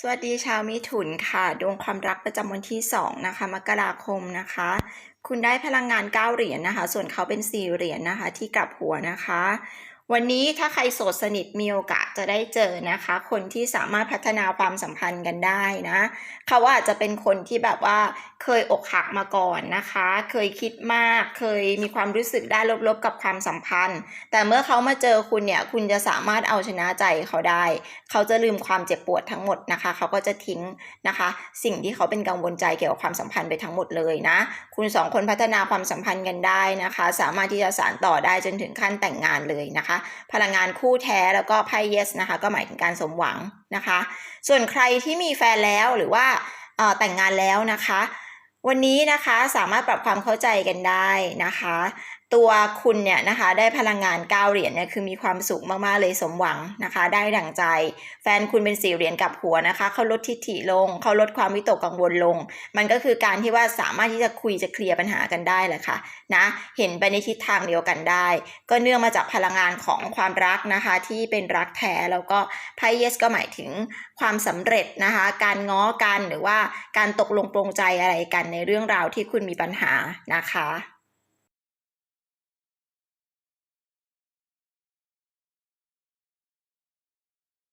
สวัสดีชาวมิถุนค่ะ ดวงความรักประจำวันที่ 2 นะคะ มกราคมนะคะ คุณได้พลังงาน 9 เหรียญนะคะ ส่วนเขาเป็น 4 เหรียญนะคะ ที่กลับหัวนะคะ วันนี้ถ้าใครโสดสนิทมีโอกาสจะได้เจอนะคะ คนที่สามารถพัฒนาความสัมพันธ์กันได้นะ เขาอาจจะเป็นคนที่แบบว่า เคยอกหักมาก่อนนะคะ เคยคิดมาก เคยมีความรู้สึกได้ลบๆกับความสัมพันธ์ แต่เมื่อเขามาเจอคุณเนี่ย คุณจะสามารถเอาชนะใจเขาได้ เขาจะลืมความเจ็บปวดทั้งหมดนะคะ เขาก็จะทิ้งนะคะ สิ่งที่เขาเป็นกังวลใจเกี่ยวกับความสัมพันธ์ไปทั้งหมดเลยนะ คุณสองคนพัฒนาความสัมพันธ์กันได้นะคะ สามารถที่จะสานต่อได้จนถึงขั้นแต่งงานเลยนะคะ พลังงานคู่แท้แล้วก็ไพ่ yes นะคะ ก็หมายถึงการสมหวังนะคะ ส่วนใครที่มีแฟนแล้วหรือว่าแต่งงานแล้วนะคะ วันนี้นะคะสามารถปรับความเข้าใจกันได้นะคะ ตัวคุณเนี่ยนะคะได้พลังงาน9เหรียญเนี่ยคือมีความสุขมากๆเลยสมหวังนะคะ ได้ดั่งใจ แฟนคุณเป็นสี่เหรียญกับหัวนะคะเขาลดทิฐิลงเขาลดความวิตกกังวลลง มันก็คือการที่ว่าสามารถที่จะคุยจะเคลียร์ปัญหากันได้แหละค่ะนะเห็นไปในทิศทางเดียวกันได้ ก็เนื่องมาจากพลังงานของความรักนะคะที่เป็นรักแท้แล้วก็ไพ่เยสก็หมายถึงความสำเร็จนะคะการง้อกันหรือว่าการตกลงปรงใจอะไรกันในเรื่องราวที่คุณมีปัญหานะคะ